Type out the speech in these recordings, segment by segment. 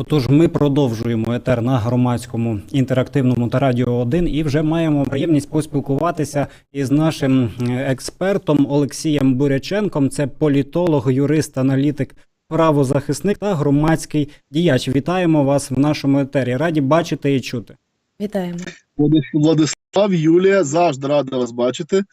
Отож, ми продовжуємо етер на громадському інтерактивному та радіо 1 і вже маємо приємність поспілкуватися із нашим експертом Олексієм Буряченком. Це політолог, юрист, аналітик, правозахисник та громадський діяч. Вітаємо вас в нашому етері. Раді бачити і чути. Вітаємо. Владислав, Юлія, завжди рада вас бачити.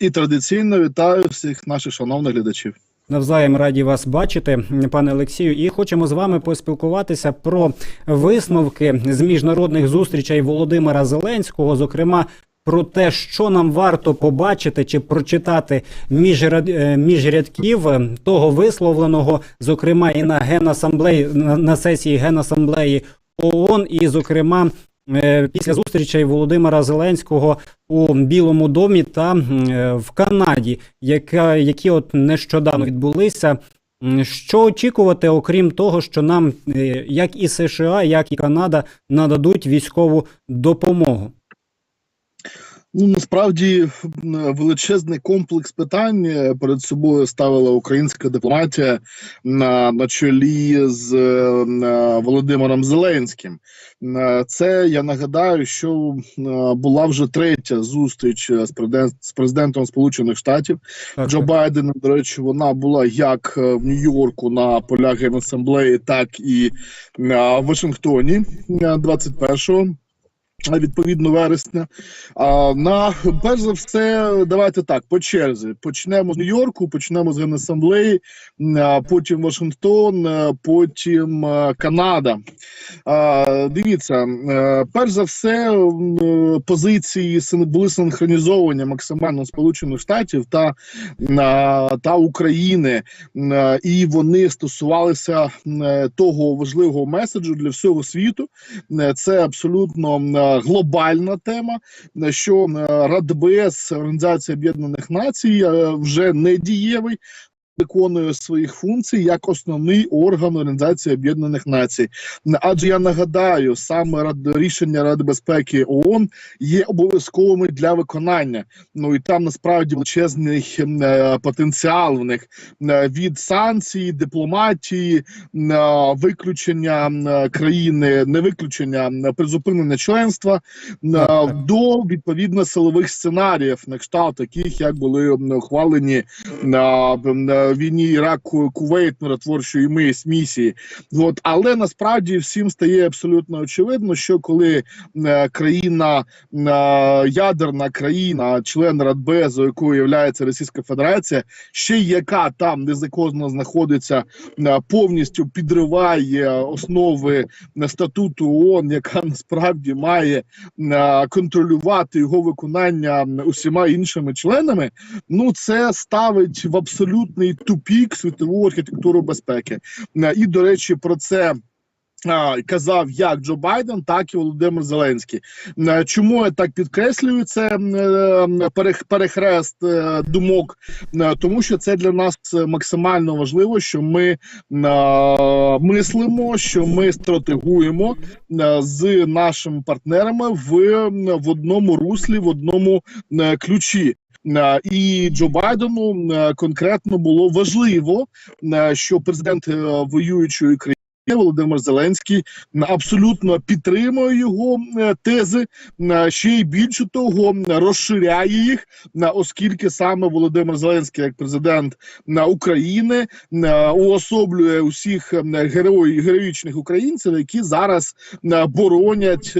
І традиційно вітаю всіх наших шановних глядачів. Навзаєм раді вас бачити, пане Олексію, і хочемо з вами поспілкуватися про висновки з міжнародних зустрічей Володимира Зеленського, зокрема. Про те, що нам варто побачити чи прочитати між, е, між рядків е, того висловленого, зокрема і на генасамблеї на, сесії генасамблеї ООН, і зокрема після зустрічей Володимира Зеленського у Білому домі та е, в Канаді, яка, які от нещодавно відбулися. Що очікувати, окрім того, що нам, е, як і США, як і Канада, нададуть військову допомогу? Ну насправді величезний комплекс питань е, перед собою ставила українська дипломатія на, на чолі з е, е, Володимиром Зеленським. Це я нагадаю, що була вже третя зустріч з президент з президентом Сполучених Штатів Так, Джо Байдена. До речі, вона була як в Нью-Йорку на полях Генасамблеї, так і в Вашингтоні е, 21-го. Відповідно, вересня. А, на перш за все, давайте так по черзі. Почнемо з Нью-Йорку, почнемо з Генасамблеї, потім Вашингтон, потім Канада. А, дивіться, е, перш за все, е, позиції були синхронізовані максимально Сполучених Штатів та, та України, і вони стосувалися е, того важливого меседжу для всього світу. Це абсолютно глобальна тема, е, що радбес Радбез, Організація Об'єднаних Націй, е, вже не дієвий. Виконує своїх функцій як основний орган Організації Об'єднаних Націй. Адже я нагадаю, саме рішення Ради безпеки ООН є обов'язковими для виконання. Ну і там насправді величезний е, потенціал в них е, від санкцій, дипломатії, е, виключення країни, не виключення призупинення членства до відповідно силових сценаріїв, на кшталт таких, як були ухвалені на війні Іраку Кувейт миротворчої місії. От але насправді всім стає абсолютно очевидно, що коли е, країна е, ядерна країна, член Радбезу, якою є Російська Федерація, ще яка там незаконно знаходиться, е, повністю підриває основи статуту ООН, яка насправді має контролювати його виконання усіма іншими членами. Ну це ставить в абсолютний тупік світову архітектуру безпеки. Е, І до речі, про це. Казав як Джо Байден, так і Володимир Зеленський. Е, Чому я так підкреслюю це е, перех- перехрест думок? Тому що це для нас максимально важливо, що ми мислимо, що ми стратегуємо з нашими партнерами в, в одному руслі, в одному ключі. Е, І Джо Байдену е, конкретно було важливо, е, що президент воюючої країни. Володимир Зеленський абсолютно підтримує його е, тези, ще й більше того, розширяє їх, оскільки саме Володимир Зеленський, як президент України, уособлює усіх м, герої героїчних українців, які зараз боронять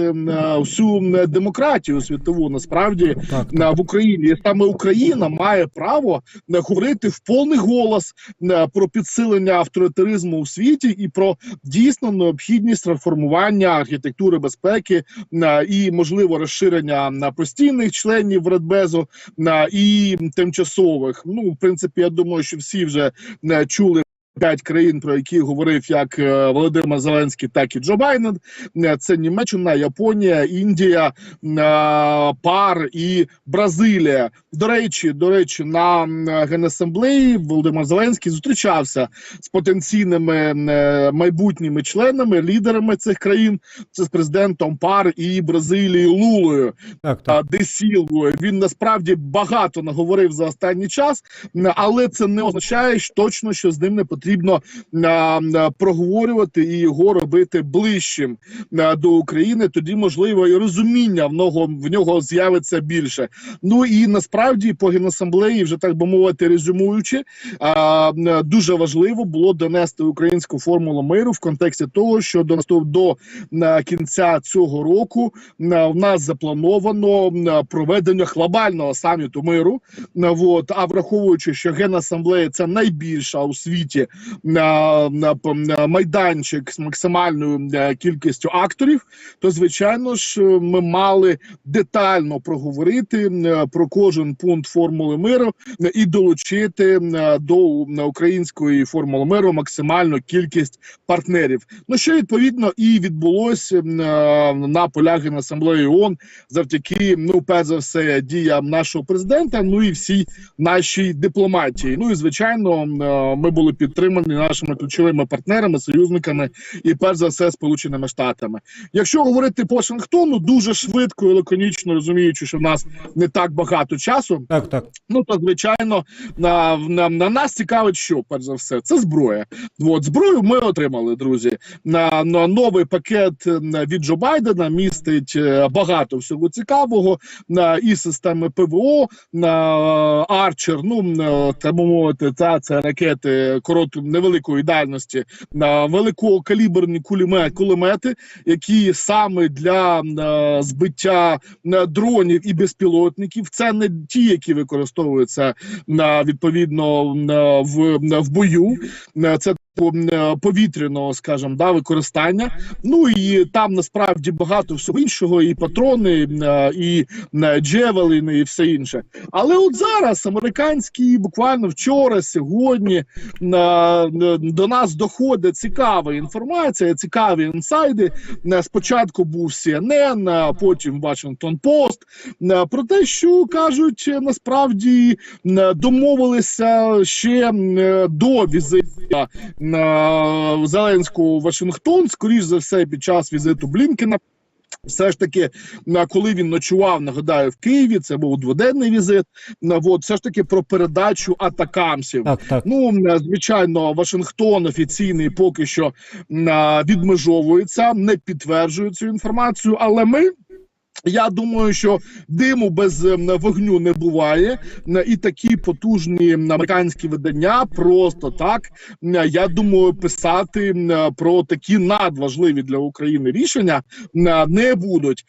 всю демократію світову. Насправді Так, в Україні. І саме Україна має право е, говорити в повний голос е, про підсилення авторитаризму у світі і про дійсно необхідність реформування архітектури безпеки е, і можливо розширення на постійних членів Радбезу на і тимчасових. Ну, в принципі, я думаю, що всі вже не чули. П'ять країн, про які говорив як е, Володимир Зеленський, так і Джо Байден. Е, Це Німеччина, Японія, Індія, е, ПАР і Бразилія. До речі, до речі, на генасамблеї Володимир Зеленський зустрічався з потенційними майбутніми членами, лідерами цих країн. Це з президентом ПАР і Бразилії Лулою так, так. Десілвою. Він насправді багато наговорив за останній час, але це не означає що точно, що з ним не потрібно потрібно проговорювати і його робити ближчим до України. Тоді можливо і розуміння в нього в нього з'явиться більше. Ну і насправді по генасамблеї, вже так би мовити, резюмуючи, дуже важливо було донести українську формулу миру в контексті того, що до до кінця цього року в нас заплановано проведення глобального саміту миру. Вот, а враховуючи, що генасамблея це найбільша у світі майданчик з максимальною е, кількістю акторів, то звичайно ж е, ми мали детально проговорити е, про кожен пункт формули миру і долучити до української формули миру максимальну кількість партнерів. Ну що відповідно і відбулося на полях Генасамблеї ООН завдяки ну перш за все діям нашого президента. Ну і всій нашій дипломатії. Ну і звичайно, ми були підтримані нашими ключовими партнерами, союзниками і перш за все Сполученими Штатами. Якщо говорити по Вашингтону, дуже швидко і лаконічно розуміючи, що в нас не так багато часу. Так, так. Ну то звичайно на, на, на нас цікавить, що перш за все, це зброя. От зброю ми отримали, друзі. На, на новий пакет е, від Джо Байдена містить е, багато всього цікавого на і системи ПВО, на Арчер. Ну е, мовити, та це ракети короткої невеликої дальності, на великокаліберні кулемети, кулемети, які саме для е, збиття е, дронів і безпілотників. Це не ті, які використовуються на відповідно в, в бою. Е, Це е, повітряного, скажімо, да, використання. Ну і там насправді багато всього іншого, і патрони, е, і е, джевелини, і все інше. Але от зараз американські буквально вчора, сьогодні е, е, до нас доходить цікава інформація, цікаві інсайди. Е, Спочатку був CNN, потім Washington Post, е, про те, що кажуть, е, насправді е, домовилися ще е, до візиту е, Зеленського в Вашингтон, скоріш за все, під час візиту Блінкена. Все ж таки, коли він ночував, нагадаю, в Києві, це був дводенний візит. от, все ж таки про передачу атакамсів. Так, так. Ну, звичайно, Вашингтон офіційний поки що відмежовується, не підтверджує цю інформацію, але ми. Я думаю, що диму без ем, вогню не буває, і такі потужні американські видання просто так. Я думаю, писати про такі надважливі для України рішення не будуть.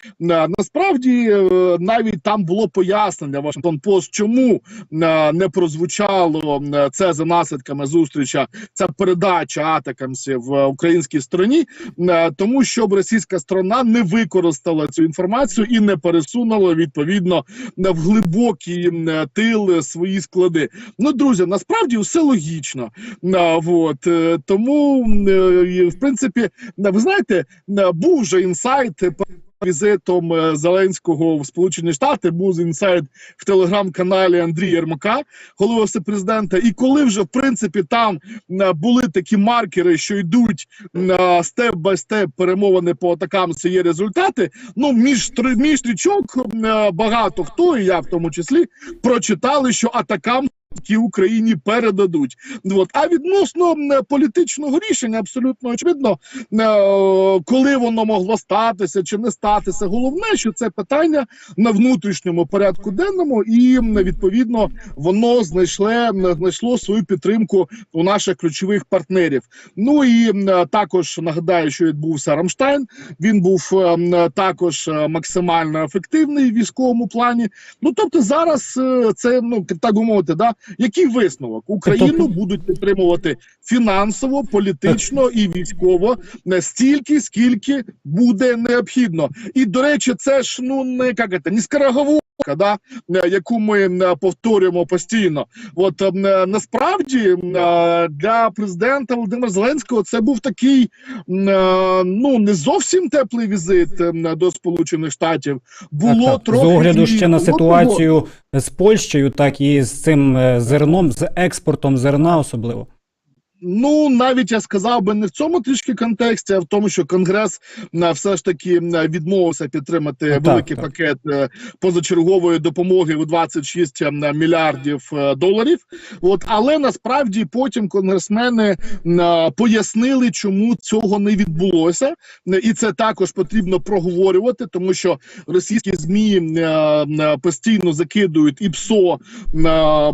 Насправді е, навіть там було пояснення Вашингтон Пост, чому не прозвучало це за наслідками зустріча. Ця передача атакамсів в українській стороні, Е, тому щоб російська сторона не використала цю інформацію і не пересунула відповідно в глибокий е, тил свої склади. Ну, друзі, насправді все логічно. Вот е, тому, е, в принципі, ви знаєте, е, був вже інсайт. Е, Візитом е, Зеленського в Сполучені Штати був інсайт в телеграм-каналі Андрія Єрмака, голови президента. І коли вже в принципі там е, були такі маркери, що йдуть на степ бай степ перемовини по атакам, це є результати. Ну між між стрічок е, багато хто, і я в тому числі, прочитали, що атакам. Які Україні передадуть, от а відносно політичного рішення, абсолютно очевидно, е, коли воно могло статися чи не статися. Головне, що це питання на внутрішньому порядку денному, і відповідно воно знайшле м, знайшло свою підтримку у наших ключових партнерів. Ну і також нагадаю, що відбувся Рамштайн. Він був е, також е, максимально ефективний в військовому плані. Ну тобто, зараз це ну так би мовити, да який висновок Україну Тобто- будуть підтримувати фінансово, політично і військово настільки, скільки буде необхідно. І до речі, це ж ну не як це, не скороговорка, да, е, яку ми е, повторюємо постійно. От е, насправді е, для президента Володимира Зеленського це був такий е, ну не зовсім теплий візит е, до Сполучених Штатів. Було так, так. трохи з огляду ще на було того. Ну, навіть я сказав би не в цьому трішки контексті, а в тому, що Конгрес е, все ж таки е, відмовився підтримати Так, великий так. пакет е, позачергової допомоги у 26 е, мільярдів доларів. От, але насправді потім конгресмени пояснили, чому цього не відбулося, і це також потрібно проговорювати, тому що російські змі постійно закидують і ПСО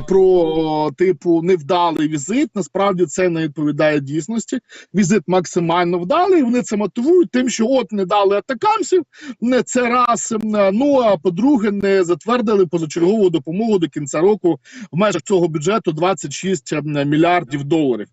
про типу невдалий візит. Насправді це не відповідає дійсності. Візит максимально вдалий. Вони це мотивують тим, що от не дали атакамсів. Не це раз. е, Ну а по-друге, не затвердили позачергову допомогу до кінця року в межах цього бюджету 26 мільярдів доларів.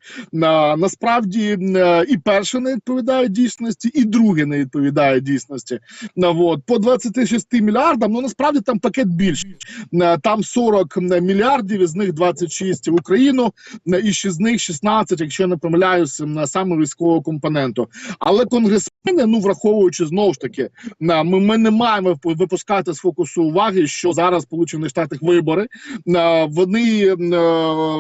Насправді е, і перше не відповідає дійсності, і друге не відповідає дійсності. От по 26 мільярдам. Ну насправді там пакет більший. Е, Там 40 мільярдів, із них 26 в Україну, е, і ще з них 16, якщо я не помиляюся, на саме військового компоненту. Але конгресмени, ну враховуючи знову ж таки, на ми, ми не маємо випускати з фокусу уваги, що зараз Сполучених Штатах вибори. е, Вони е,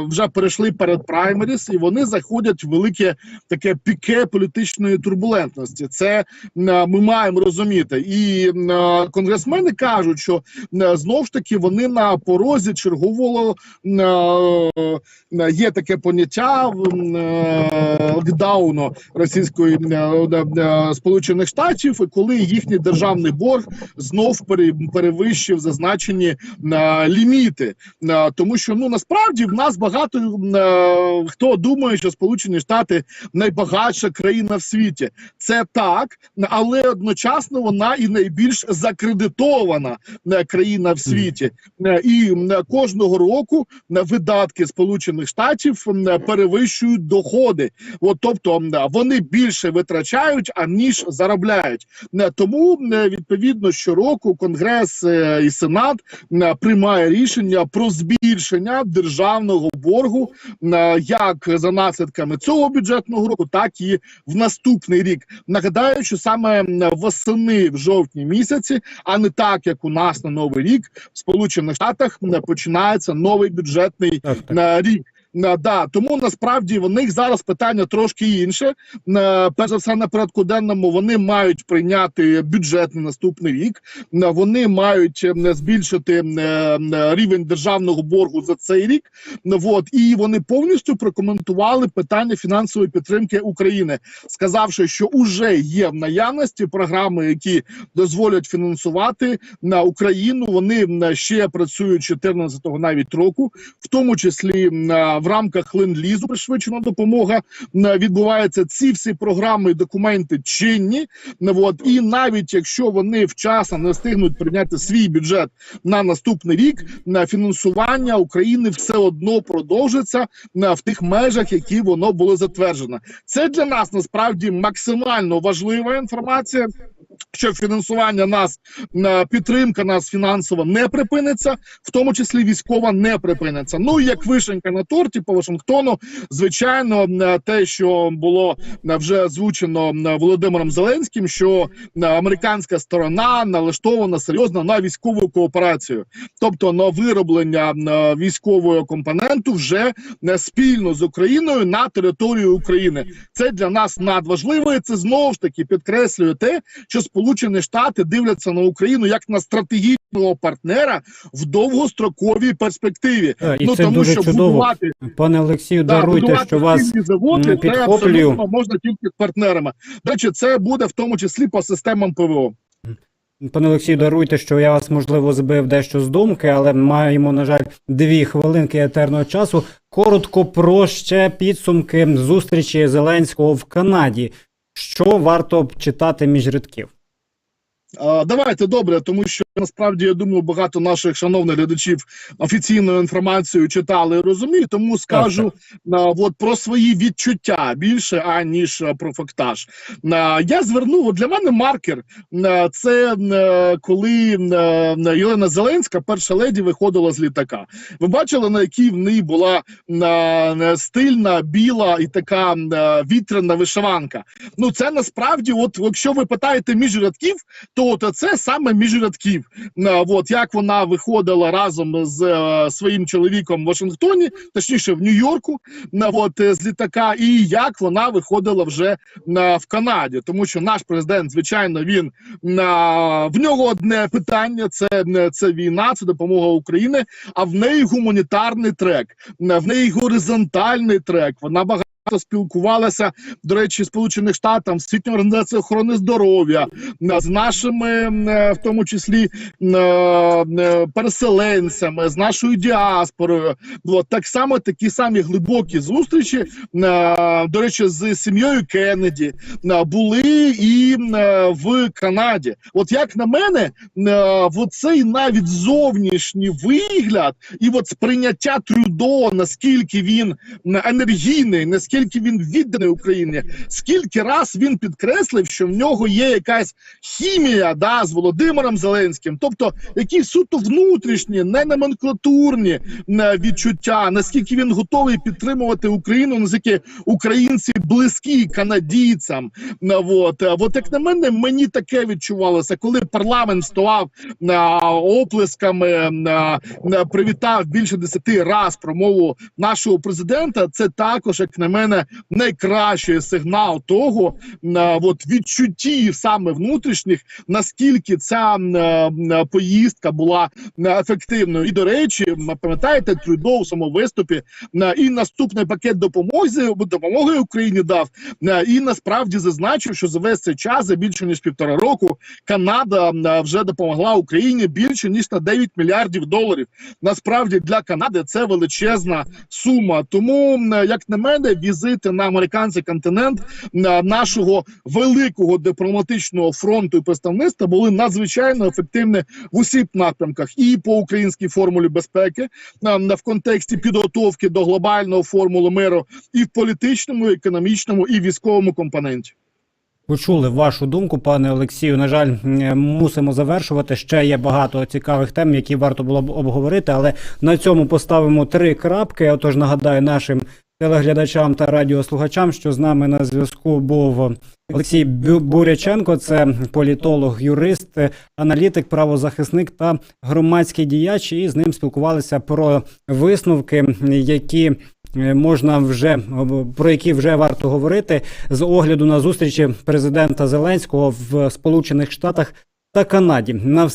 вже перейшли перед праймеріс, і вони заходять в велике таке піке політичної турбулентності. Це е, ми маємо розуміти. І е, конгресмени кажуть, що знову ж таки вони на порозі чергового е, є таке поняття локдауну Російської е, е, е, Сполучених Штатів, коли їхній державний борг знов перевищив зазначені е, ліміти. Е, Тому що ну насправді в нас багато е, хто думає, що Сполучені Штати найбагатша країна в світі. Це так, але одночасно вона і найбільш закредитована е, країна в світі. Е, І е, кожного року е, видатки Сполучених Штатів е, перевищують доходи. От, тобто вони більше витрачають, аніж заробляють. Е, Тому е, відповідно щороку Конгрес е, і Сенат приймає рішення про збільшення державного боргу як за наслідками цього бюджетного року, так і в наступний рік. Нагадаю, що саме восени в жовтні місяці, а не так як у нас на новий рік, в Сполучених Штатах починається новий бюджетний Так, так. рік. На, да, тому насправді в них зараз питання трошки інше. На, перш за все, на порядку денному вони мають прийняти бюджет на наступний рік. Вони мають е, збільшити е, е, рівень державного боргу за цей рік. Ну, от, і вони повністю прокоментували питання фінансової підтримки України, сказавши, що вже є в наявності програми, які дозволять фінансувати на Україну. Вони ще працюють 14-го навіть року, в тому числі м, в рамках ленд-лізу пришвидшена допомога відбувається. Ці всі програми документи чинні. Ну, От, і навіть якщо вони вчасно не встигнуть прийняти свій бюджет на наступний рік, на фінансування України все одно продовжиться в тих межах, які воно було затверджено. Це для нас насправді максимально важлива інформація. Що фінансування нас на підтримка нас фінансово не припиниться, в тому числі військова не припиниться. Ну і як вишенька на торті по Вашингтону, звичайно, е, те, що було е, вже озвучено е, Володимиром Зеленським, що е, американська сторона налаштована серйозно на військову кооперацію, тобто на вироблення е, військового компоненту вже е, спільно з Україною на території України. Це для нас надважливо. і Це знову ж таки підкреслює те, що Сполучені Штати дивляться на Україну як на стратегічного партнера в довгостроковій перспективі. Е, І ну це тому дуже що чудово. будувати Пане Олексію, Да, даруйте, що вас заводи, м, це абсолютно можна тільки з партнерами. До речі, це буде в тому числі по системам ПВО. Пане Олексію, даруйте, що я вас можливо збив дещо з думки, але маємо, на жаль, дві хвилинки етерного часу. Коротко про ще підсумки зустрічі Зеленського в Канаді. Що варто читати між рядків? Давайте добре, тому що насправді я думаю, багато наших шановних глядачів офіційну інформацію читали і розуміють. Тому скажу а, от про свої відчуття більше аніж про фактаж. Я звернув от для мене маркер. це коли Єлена Зеленська, перша леді, виходила з літака. Ви бачили, на якій в неї була стильна, біла і така вітряна вишиванка. Ну це насправді, от якщо ви питаєте між рядків, то от це саме між рядків. Днів, е, от як вона виходила разом з е, своїм чоловіком в Вашингтоні, точніше в Нью-Йорку, е, от, з літака, і як вона виходила вже е, в Канаді, тому що наш президент, звичайно, він е, в нього одне питання: це, е, це війна, це допомога Україні. А в неї гуманітарний трек, в неї горизонтальний трек. Вона багато. Спілкувалася до речі, Сполучених Штатів, з Світньою організацією охорони здоров'я е, з нашими, е, в тому числі е, переселенцями, з нашою діаспорою. От, так само такі самі глибокі зустрічі, до речі, з сім'єю Кеннеді були і в Канаді. От як на мене, е, цей навіть зовнішній вигляд і от сприйняття Трюдо, наскільки він енергійний, наскільки він відданий Україні, скільки раз він підкреслив, що в нього є якась хімія да, з Володимиром Зеленським, тобто якісь суто внутрішні, не номенклатурні відчуття, наскільки він готовий підтримувати Україну, наскільки українці близькі канадійцям. От, Е, от як на мене, мені таке відчувалося, коли парламент на оплесками, привітав більше десяти раз промову нашого президента. Це також, як на мене, найкращий сигнал того, от відчуттів саме внутрішніх, наскільки ця м, м, поїздка була ефективною. І до речі, пам'ятаєте, Трюдо в самому виступі і наступний пакет допомоги допомоги Україні дав е, і насправді зазначив, що за весь цей час за більше ніж півтора року Канада вже допомогла Україні більше ніж на 9 мільярдів доларів. Насправді для Канади це величезна сума. Тому, як на мене, візити на американський континент нашого великого дипломатичного фронту і представництва були надзвичайно ефективні в усіх напрямках, і по українській формулі безпеки в контексті підготовки до глобального формули миру, і в політичному, і економічному, і військовому компоненті. Почули вашу думку, пане Олексію. На жаль, мусимо завершувати. Ще є багато цікавих тем, які варто було б обговорити, але на цьому поставимо три крапки. Отож, нагадаю нашим телеглядачам та радіослухачам, що з нами на зв'язку був Олексій Буряченко, це політолог, юрист, аналітик, правозахисник та громадський діяч. І з ним спілкувалися про висновки, які е, можна вже про які вже варто говорити з огляду на зустрічі президента Зеленського в Сполучених Штатах та Канаді. На все